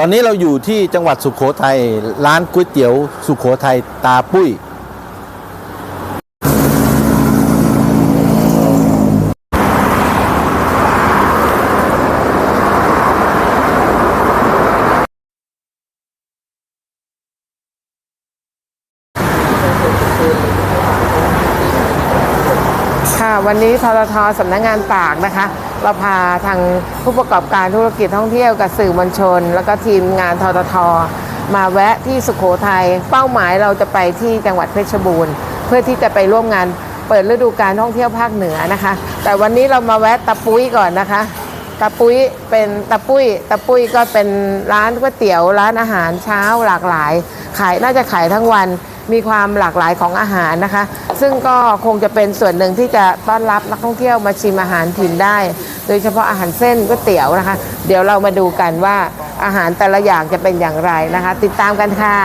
ตอนนี้เราอยู่ที่จังหวัดสุขโขทัยร้านก๋วยเตี๋ยวสุขโขทัยตาปุ้ย ค่ะวันนี้ทททสำนักงานปากนะคะ เราพาทางผู้ประกอบการธุรกิจท่องเที่ยวกับสื่อมวลชน แล้วก็ทีมงานทททมาแวะที่สุขโขทัยเป้าหมายเราจะไปที่จังหวัดเพชรบูรณ์ เพื่อที่จะไปร่วมงานเปิดฤดูการท่องเที่ยวภาคเหนือนะคะ แต่วันนี้เรามาแวะตะปุ้ยก่อนนะคะตะปุ้ยเป็นตะปุ้ยตะปุ้ยก็เป็นร้านก๋วยเตี๋ยวร้านอาหารเช้าหลากหลาย ขายน่าจะขายทั้งวัน มีความหลากหลายของอาหารนะคะ ซึ่งก็คงจะเป็นส่วนหนึ่งที่จะต้อนรับนักท่องเที่ยวมาชิมอาหารถิ่นได้ โดยเฉพาะอาหารเส้นก๋วยเตี๋ยวนะคะ เดี๋ยวเรามาดูกันว่าอาหารแต่ละอย่างจะเป็นอย่างไรนะคะ ติดตามกันค่ะ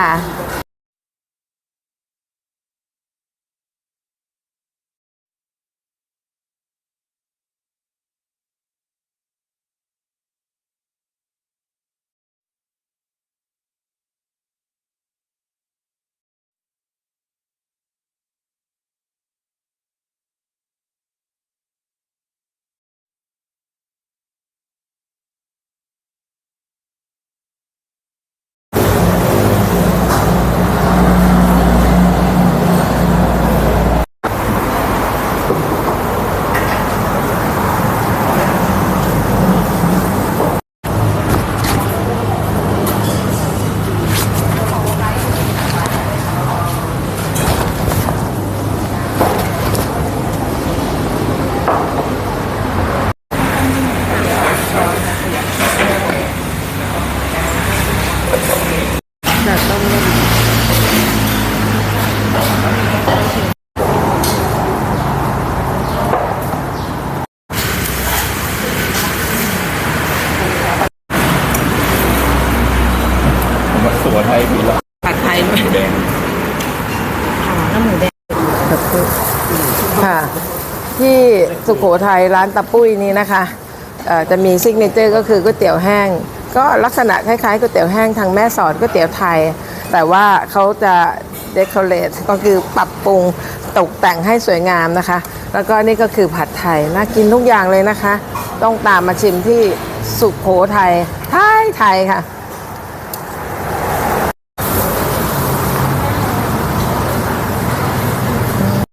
สุโขทัยมีแล้วผัดไทยไหมแดงค่ะ ที่สุโขทัยร้านตะปุ้ยนี้นะคะเอ่อ จะมีซิกเนเจอร์ก็คือก๋วยเตี๋ยวแห้ง ก็ลักษณะคล้ายๆก๋วยเตี๋ยวแห้งทางแม่สอดก๋วยเตี๋ยวไทย แต่ว่าเขาจะเดคอเรทก็คือปรับปรุงตกแต่งให้สวยงามนะคะ แล้วก็นี่ก็คือผัดไทย น่ากินทุกอย่างเลยนะคะ ต้องตามมาชิมที่สุโขทัยไทยไทยค่ะ